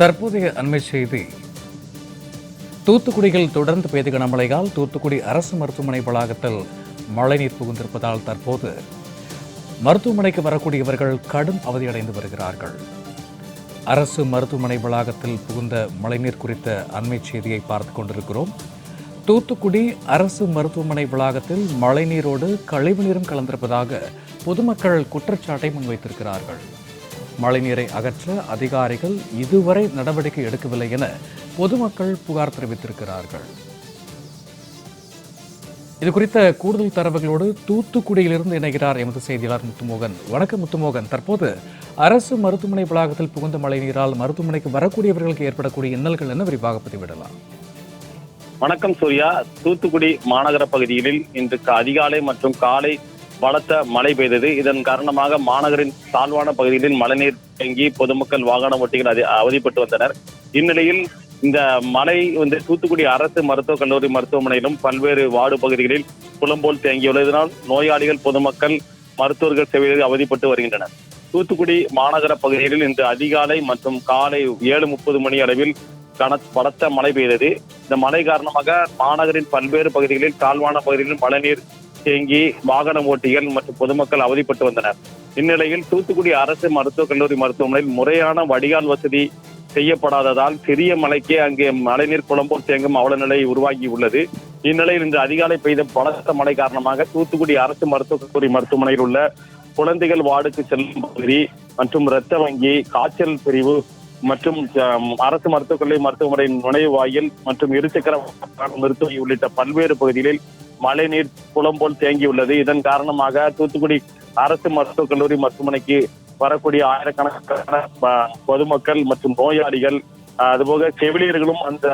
தற்போதைய அண்மை செய்தி. தூத்துக்குடியில் தொடர்ந்து பெய்த கனமழையால் தூத்துக்குடி அரசு மருத்துவமனை வளாகத்தில் மழைநீர் புகுந்திருப்பதால் தற்போது மருத்துவமனைக்கு வரக்கூடியவர்கள் கடும் அவதியடைந்து வருகிறார்கள். அரசு மருத்துவமனை வளாகத்தில் புகுந்த மழைநீர் குறித்த அண்மை செய்தியை பார்த்து கொண்டிருக்கிறோம். தூத்துக்குடி அரசு மருத்துவமனை வளாகத்தில் மழைநீரோடு கழிவுநீரும் கலந்திருப்பதாக பொதுமக்கள் குற்றச்சாட்டை முன்வைத்திருக்கிறார்கள். மழைநீரை அகற்ற அதிகாரிகள் இதுவரை நடவடிக்கை எடுக்கவில்லை என பொதுமக்கள் புகார் தெரிவித்திருக்கிறார்கள். இது குறித்த கூடுதல் தரவுகளோடு தூத்துக்குடியிலிருந்து இணைகிறார் எமது செய்தியாளர் முத்துமோகன். வணக்கம் முத்துமோகன். தற்போது அரசு மருத்துவமனை வளாகத்தில் புகுந்த மழைநீரால் மருத்துவமனைக்கு வரக்கூடியவர்களுக்கு ஏற்படக்கூடிய இன்னல்கள் என்ன? விரிவாக பதிவிடலாம். வணக்கம் சூர்யா. தூத்துக்குடி மாநகர பகுதிகளில் இன்று அதிகாலை மற்றும் காலை பலத்த மழை பெய்தது. இதன் காரணமாக மாநகரின் தாழ்வான பகுதிகளில் மழைநீர் தேங்கி பொதுமக்கள் வாகன ஓட்டிகள் அதி- அவதிப்பட்டு வந்தனர். இந்நிலையில் இந்த மழை வந்து தூத்துக்குடி அரசு மருத்துவக் கல்லூரி மருத்துவமனையிலும் பல்வேறு வார்டு பகுதிகளில் புலம்போல் தேங்கியுள்ளதனால் நோயாளிகள் பொதுமக்கள் மருத்துவர்கள் சேவையில் அவதிப்பட்டு வருகின்றனர். தூத்துக்குடி மாநகர பகுதிகளில் இன்று அதிகாலை மற்றும் காலை ஏழு முப்பது மணி அளவில் கன பலத்த மழை பெய்தது. இந்த மழை காரணமாக மாநகரின் பல்வேறு பகுதிகளில் தாழ்வான பகுதிகளில் மழைநீர் தேங்கி வாகன ஓட்டிகள் மற்றும் பொதுமக்கள் அவதிப்பட்டு வந்தனர். இந்நிலையில் தூத்துக்குடி அரசு மருத்துவக் கல்லூரி மருத்துவமனையில் முறையான வடிகால் வசதி செய்யப்படாததால் சிறிய மழைக்கே அங்கே மழைநீர் குளம்போல் தேங்கும் அவல நிலை உருவாகி உள்ளது இந்நிலையில் இன்று அதிகாலை பெய்த பலத்த மழை காரணமாக தூத்துக்குடி அரசு மருத்துவக் கல்லூரி மருத்துவமனையில் உள்ள குழந்தைகள் வார்டுக்கு செல்லும் பகுதி மற்றும் இரத்த வங்கி காய்ச்சல் பிரிவு மற்றும் அரசு மருத்துவக் கல்லூரி மருத்துவமனையின் நுழைவு வாயில் மற்றும் இருசக்கர வாகன மருத்துவமனை உள்ளிட்ட பல்வேறு பகுதிகளில் மழைநீர் குளம்போல் தேங்கியுள்ளது இதன் காரணமாக தூத்துக்குடி அரசு மருத்துவக் கல்லூரி மருத்துவமனைக்கு வரக்கூடிய ஆயிரக்கணக்கான பொதுமக்கள் மற்றும் நோயாளிகள் அதுபோக செவிலியர்களும் அந்த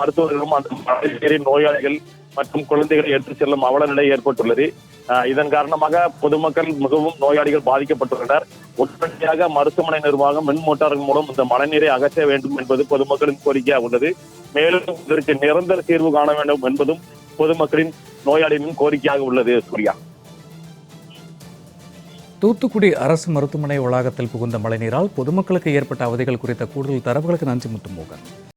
மருத்துவர்களும் அந்த மழைநீரின் நோயாளிகள் மற்றும் குழந்தைகளை எடுத்துச் செல்லும் அவல நிலை ஏற்பட்டுள்ளது இதன் காரணமாக பொதுமக்கள் மிகவும் நோயாளிகள் பாதிக்கப்பட்டுள்ளனர். உடனடியாக மருத்துவமனை நிர்வாகம் மின் மோட்டார்கள் மூலம் இந்த மழைநீரை அகற்ற வேண்டும் என்பது பொதுமக்களின் கோரிக்கையாக உள்ளது. மேலும் இதற்கு நிரந்தர தீர்வு காண வேண்டும் என்பதும் பொதுமக்களின் நோயாளிகளின் கோரிக்கையாக உள்ளது சூர்யா. தூத்துக்குடி அரசு மருத்துவமனை வளாகத்தில் புகுந்த மழைநீரால் பொதுமக்களுக்கு ஏற்பட்ட அவதிகள் குறித்த கூடுதல் தரவுகளுக்கு நன்றி முத்துமோகன்.